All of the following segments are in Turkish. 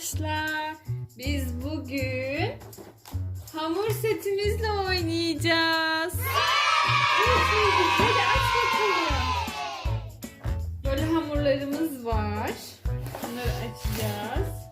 arkadaşlar. Biz bugün hamur setimizle oynayacağız. Hadi aç bakalım. Böyle hamurlarımız var. Bunları açacağız.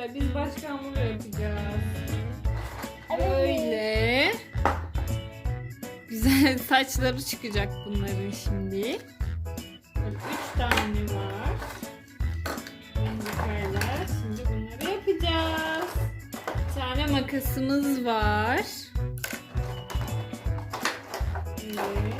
Arkadaşlar. Biz başka hamur yapacağız. Böyle. Güzel saçları çıkacak bunların şimdi. Üç tane var. Mendikayla. Şimdi bunları yapacağız. Bir tane makasımız var. Evet.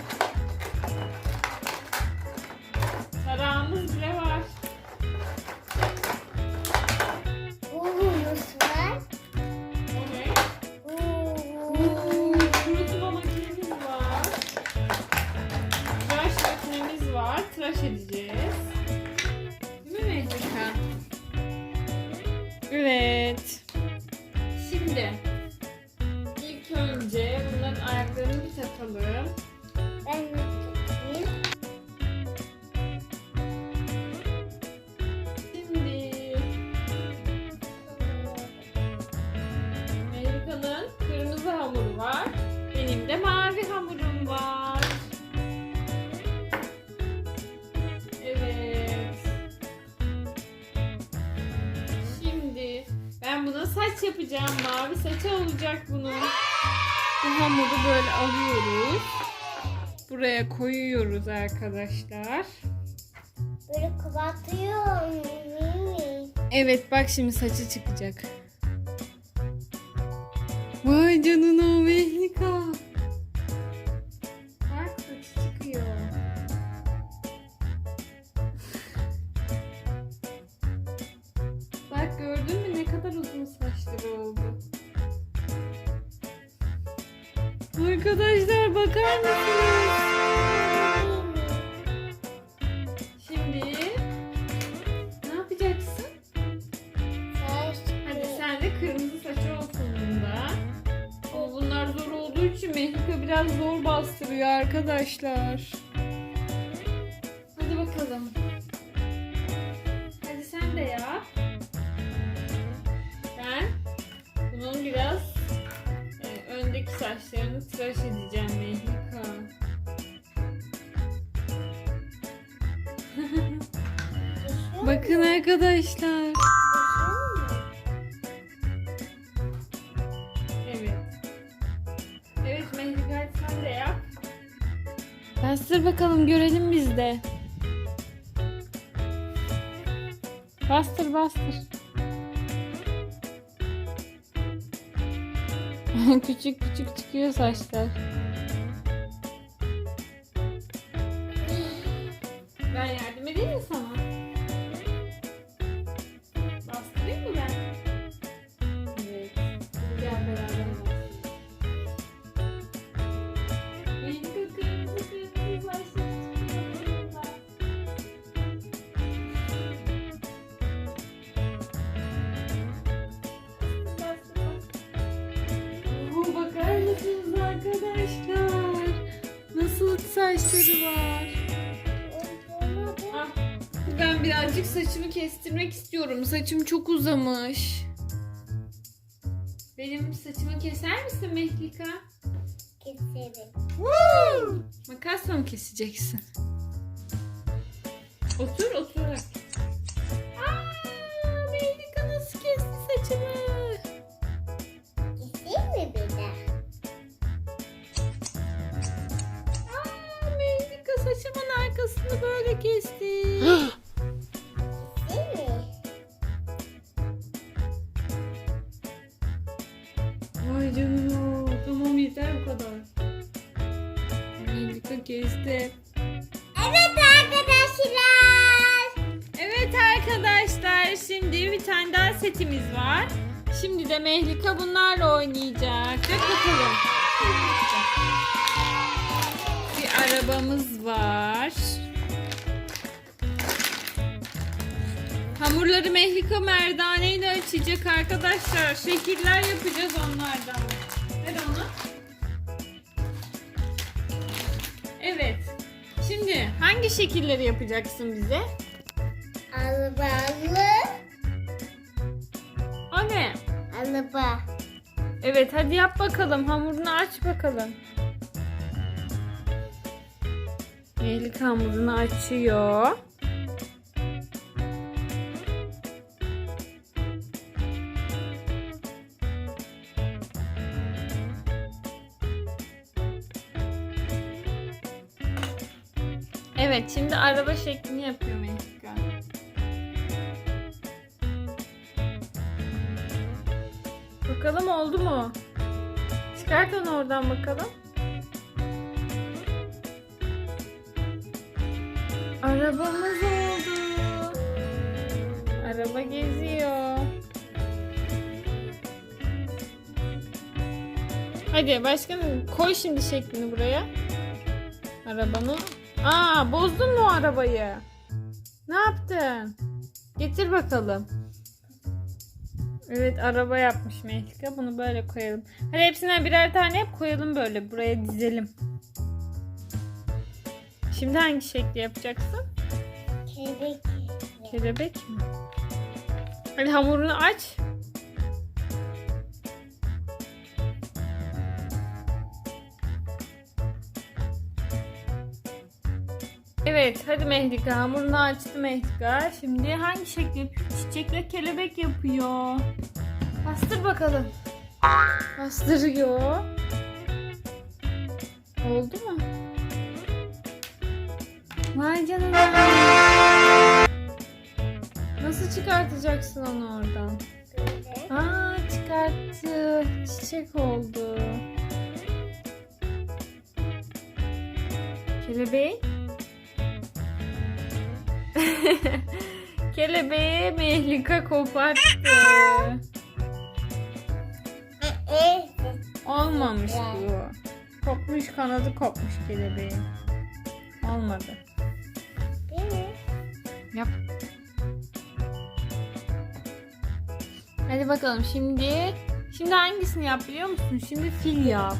Saç yapacağım. Mavi saçı olacak bunun. Bu hamuru böyle alıyoruz. Buraya koyuyoruz arkadaşlar. Böyle kapatıyor. Evet bak şimdi saçı çıkacak. Vay canına Arkadaşlar bakar mısınız? Şimdi ne yapacaksın? Hadi sen de kırmızı saçı olsun bunda. Ama bunlar zor olduğu için Mehlika biraz zor bastırıyor arkadaşlar. Hadi bakalım. Hadi sen de yap. Ben bunun biraz saçlarını tıraş edeceğim Mehlika. Bakın arkadaşlar. Evet. Evet Mehlika hadi sen de yap. Bastır bakalım görelim biz de. Bastır bastır. küçük küçük çıkıyor saçlar. Saçları var? Ah, Ben birazcık saçımı kestirmek istiyorum. Saçım çok uzamış. Benim saçımı keser misin Mehlika? Keserim. Makasla mı keseceksin? Otur, oturarak. Arkasını böyle kesti. Keseyim mi? Vay canına. Tamam yeter bu kadar. Mehlika kesti. Evet arkadaşlar. Evet arkadaşlar şimdi bir tane daha setimiz var. Şimdi de Mehlika bunlarla oynayacak. Dök bakalım. Arabamız var. Hamurları Mehlika merdaneyle açacak arkadaşlar. Şekiller yapacağız onlardan. Ver onu. Evet. Şimdi hangi şekilleri yapacaksın bize? Arabalı. O ne? Araba. Evet hadi yap bakalım. Hamurunu aç bakalım. Mehlika hamurunu açıyor. Evet şimdi araba şeklini yapıyor Mehlika. Bakalım oldu mu? Çıkart onu oradan bakalım. Arabamız oldu. Araba geziyor. Hadi başkanım koy şimdi şeklini buraya. Arabanı. Aa bozdun mu arabayı? Ne yaptın? Getir bakalım. Evet araba yapmış Mehlika. Bunu böyle koyalım. Hadi hepsinden birer tane yap koyalım böyle. Buraya dizelim. Şimdi hangi şekli yapacaksın? Kelebek. Kelebek mi? Hadi hamurunu aç. Evet hadi Mehlika hamurunu açtı Mehlika. Şimdi hangi şekli yapıyor? Çiçekle kelebek yapıyor. Bastır bakalım. Bastırıyor. Oldu mu? Vay canına. Nasıl çıkartacaksın onu oradan? Böyle. Aa çıkarttı. Çiçek oldu. Kelebeği? Kelebeği Mehlika koparttı. Olmamış bu. Kopmuş kanadı kopmuş kelebeğin. Olmadı. Yap. Hadi bakalım şimdi. Şimdi hangisini yap biliyor musun? Şimdi fil yap.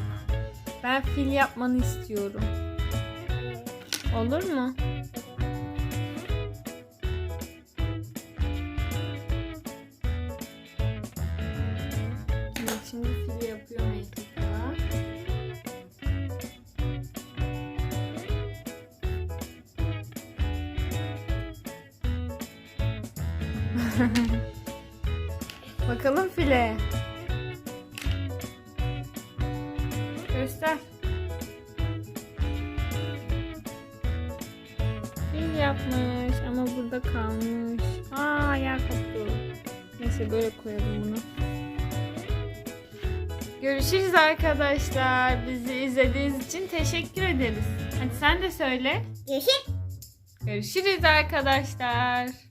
Ben fil yapmanı istiyorum. Olur mu? Bakalım file. Göster. Fil yapmış ama burada kalmış. Aa yer koptu. Neyse böyle koyalım bunu. Görüşürüz arkadaşlar. Bizi izlediğiniz için teşekkür ederiz. Hadi sen de söyle. Görüşürüz. Görüşürüz arkadaşlar.